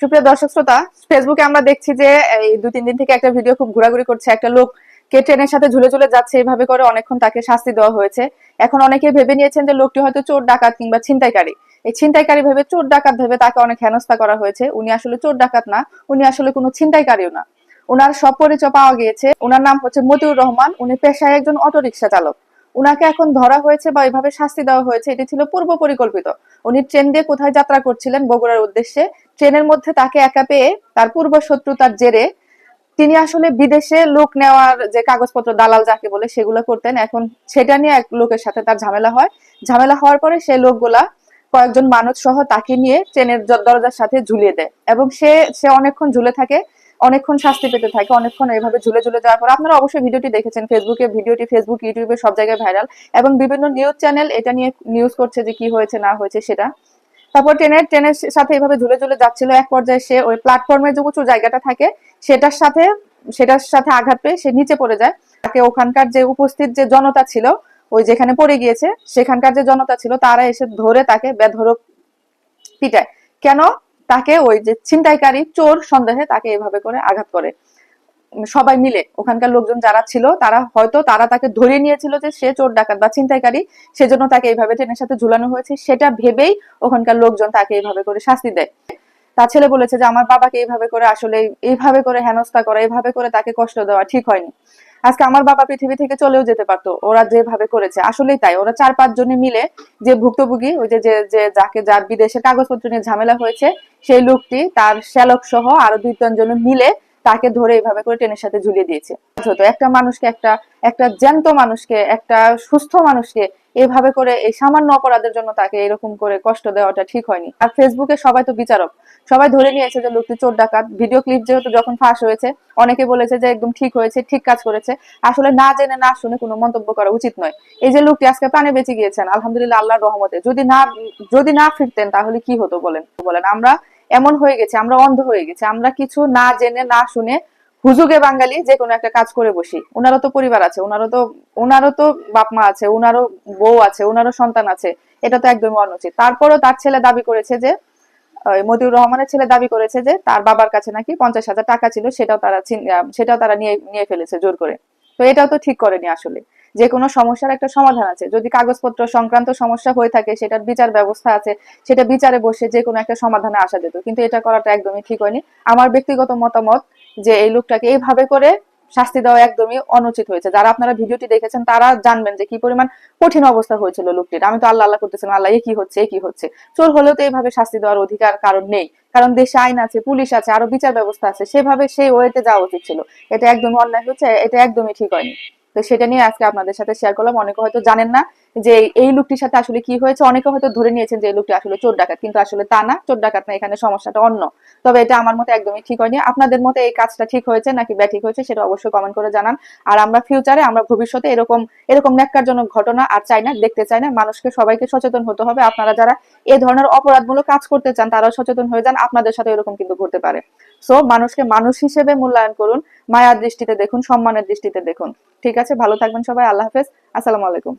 সুপ্রিয় দর্শক শ্রোতা ফেসবুকে আমরা দেখছি যে এই দুই তিন দিন থেকে একটা ভিডিও খুব ঘোরাঘুরি করছে। একটা লোক কে ট্রেনের সাথে ঝুলে ঝুলে যাচ্ছে এইভাবে করে অনেকক্ষণ তাকে শাস্তি দেওয়া হয়েছে। এখন অনেকে ভেবে নিয়েছেন যে লোকটি হয়তো চোর ডাকাত কিংবা ছিনতাইকারী। এই ছিনতাইকারী ভেবে চোর ডাকাত ভেবে তাকে অনেক হেনস্থা করা হয়েছে। উনি আসলে চোর ডাকাত না, উনি আসলে কোনো ছিনতাইকারীও না। ওনার সব পরিচয় পাওয়া গিয়েছে। ওনার নাম হচ্ছে মতিউর রহমান। উনি পেশায় একজন অটোরিকশা চালক। উনাকে এখন ধরা হয়েছে বা এভাবে শাস্তি দেওয়া হয়েছে, এটি ছিল পূর্ব পরিকল্পিত। উনি ট্রেন দিয়ে কোথায় যাত্রা করছিলেন বগুড়ার উদ্দেশ্যে ট্রেনের মধ্যে তাকে একা পেয়ে তার পূর্ব শত্রুতার জেরে তিনি আসলে বিদেশে লোক নেওয়ার যে কাগজপত্র দালাল যাকে বলে সেগুলো করতেন। এখন সেটা নিয়ে এক লোকের সাথে তার ঝামেলা হয়। ঝামেলা হওয়ার পরে সে লোকগুলা কয়েকজন মানুষ সহ তাকে নিয়ে ট্রেনের দরজার সাথে ঝুলিয়ে দেয় এবং সে সে অনেকক্ষণ ঝুলে থাকে, অনেকক্ষণ শাস্তি পেতে থাকে, অনেকক্ষণ এইভাবে ঝুলে ঝুলে যাওয়ার পর আপনারা অবশ্যই ভিডিওটি দেখেছেন ফেসবুকে ভিডিওটি ফেসবুক ইউটিউবে সব জায়গায় ভাইরাল এবং বিভিন্ন নিউজ চ্যানেল এটা নিয়ে নিউজ করছে যে কি হয়েছে, না হয়েছে সেটা। তারপর ট্রেনের ট্রেনের সাথে এইভাবে ঝুলে ঝুলে যাচ্ছিল। এক পর্যায়ে সে ওই প্ল্যাটফর্মের যে উঁচু জায়গাটা থাকে, সেটার সাথে সেটার সাথে আঘাত পেয়ে সে নিচে পড়ে যায়। তাকে ওখানকার যে উপস্থিত যে জনতা ছিল, ওই যেখানে পড়ে গিয়েছে, সেখানকার যে জনতা ছিল, তারা এসে ধরে তাকে বেধরক পিটায়। কেন? তাকে ওই যে ছিনতাইকারী চোর সন্দেহে তাকে এভাবে করে আঘাত করে। সবাই মিলে, ওখানকার লোকজন যারা ছিল, তারা হয়তো, তারা তাকে ধরে নিয়েছিল যে সে চোর ডাকাত বা ছিনতাইকারী, সেজন্য তাকে এইভাবে ট্রেনের সাথে ঝুলানো হয়েছে। সেটা ভেবেই ওখানকার লোকজন তাকে এইভাবে করে শাস্তি দেয়। তার ছেলে বলেছে যে, আমার বাবাকে এইভাবে করে আসলে, এইভাবে করে হেনস্থা করা, এইভাবে করে তাকে কষ্ট দেওয়া ঠিক হয়নি। আজকে আমার বাবা পৃথিবী থেকে চলেও যেতে পারতো, ওরা যেভাবে করেছে, আসলেই তাই। ওরা চার পাঁচ জনে মিলে যে ভুক্তভোগী, ওই যে, যে- যে, যাকে, যার বিদেশে কাগজপত্র নিয়ে ঝামেলা হয়েছে, সেই লোকটি, তার শ্যালক সহ আরও দুই তিনজন মিলে তাকে ধরে এইভাবে করে ট্রেনের সাথে ঝুলিয়ে দিয়েছে। হতো একটা মানুষকে, একটা একটা জ্যান্ত মানুষকে, একটা সুস্থ মানুষকে এইভাবে করে, এই সামান্য অপরাধের জন্য তাকে এরকম করে কষ্ট দেওয়াটা ঠিক হয়নি। আর ফেসবুকে সবাই তো বিচারক। সবাই ধরে নিয়েছে যে লোকটি চোর ডাকাত। ভিডিও ক্লিপ যেহেতু যখন ফাঁস হয়েছে, অনেকে বলেছে যে একদম ঠিক হয়েছে, ঠিক কাজ করেছে। আসলে না জেনে, না শুনে কোনো মন্তব্য করা উচিত নয়। এই যে লোকটি আজকে প্রাণে বেঁচে গিয়েছেন, আলহামদুলিল্লাহ আল্লাহর রহমতে। যদি না যদি না ফিরতেন তাহলে কি হতো বলেন? বলেন, আমরা এমন হয়ে গেছে, আমরা অন্ধ হয়ে গেছে। আমরা কিছু না জেনে, না শুনে হুজুগে বাঙালি যে কোনো একটা কাজ করে বসি। ওনারও তো পরিবার আছে ওনারও তো ওনারও তো বাপ মা আছে ওনারও বউ আছে ওনারও সন্তান আছে, এটা তো একদমই অনুচিত। তারপরও তার ছেলে দাবি করেছে যে মতিউর রহমানের ছেলে দাবি করেছে যে, তার বাবার কাছে নাকি পঞ্চাশ হাজার টাকা ছিল, সেটাও তারা সেটাও তারা নিয়ে নিয়ে ফেলেছে জোর করে। তো এটাও তো ঠিক করেনি আসলে। যে কোনো সমস্যার একটা সমাধান আছে। যদি কাগজপত্র সংক্রান্ত সমস্যা হয়ে থাকে, সেটার বিচার ব্যবস্থা আছে, সেটা বিচারে বসে যে কোনো একটা সমাধানে আসা যেত। কিন্তু এটা করাটা একদমই ঠিক হয়নি। আমার ব্যক্তিগত মতামত যে এই লোকটাকে এইভাবে করে শাস্তি দেওয়া একদমই অনুচিত হয়েছে। যারা আপনারা ভিডিওটি দেখেছেন, তারা জানবেন যে কি পরিমাণ কঠিন অবস্থা হয়েছিল লোকটির। আমি তো আল্লাহ আল্লাহ করতেছিলাম, আল্লাহ, এ কি হচ্ছে, এ কি হচ্ছে? চোর হলেও তো এইভাবে শাস্তি দেওয়ার অধিকার কারণ নেই। কারণ দেশে আইন আছে, পুলিশ আছে, আরও বিচার ব্যবস্থা আছে, সেভাবে সেই ওয়েতে যাওয়া উচিত ছিল। এটা একদমই অন্যায় হচ্ছে এটা একদমই ঠিক হয়নি। তো সেটা নিয়ে আজকে আপনাদের সাথে শেয়ার করলাম। অনেকে হয়তো জানেন না যে এই লোকটির সাথে আসলে কি হয়েছে। অনেকে হয়তো ধরে নিয়েছেন যে এই লোকটি আসলে চোর ডাকাত, কিন্তু আসলে তা না। চোর ডাকাত না, এখানে সমস্যাটা অন্য। তবে এটা আমার মতে একদমই ঠিক হয়নি। আপনাদের মতে এই কাজটা ঠিক হয়েছে নাকি ব্যাঠিক হয়েছে সেটা অবশ্যই কমেন্ট করে জানান। আর আমরা ফিউচারে আমরা ভবিষ্যতে এরকম এরকম ন্যাক্কারজনক ঘটনা আর চাই না, দেখতে চাই না। মানুষকে, সবাইকে সচেতন হতে হবে। আপনারা যারা এ ধরনের অপরাধমূলক কাজ করতে চান, তারাও সচেতন হয়ে যান। আপনাদের সাথে এরকম কিন্তু ঘটতে পারে। সো মানুষকে মানুষ হিসেবে মূল্যায়ন করুন। মায়ার দৃষ্টিতে দেখুন, সম্মানের দৃষ্টিতে দেখুন। ঠিক আছে, ভালো থাকবেন সবাই, আল্লাহ হাফেজ। আসসালামু আলাইকুম।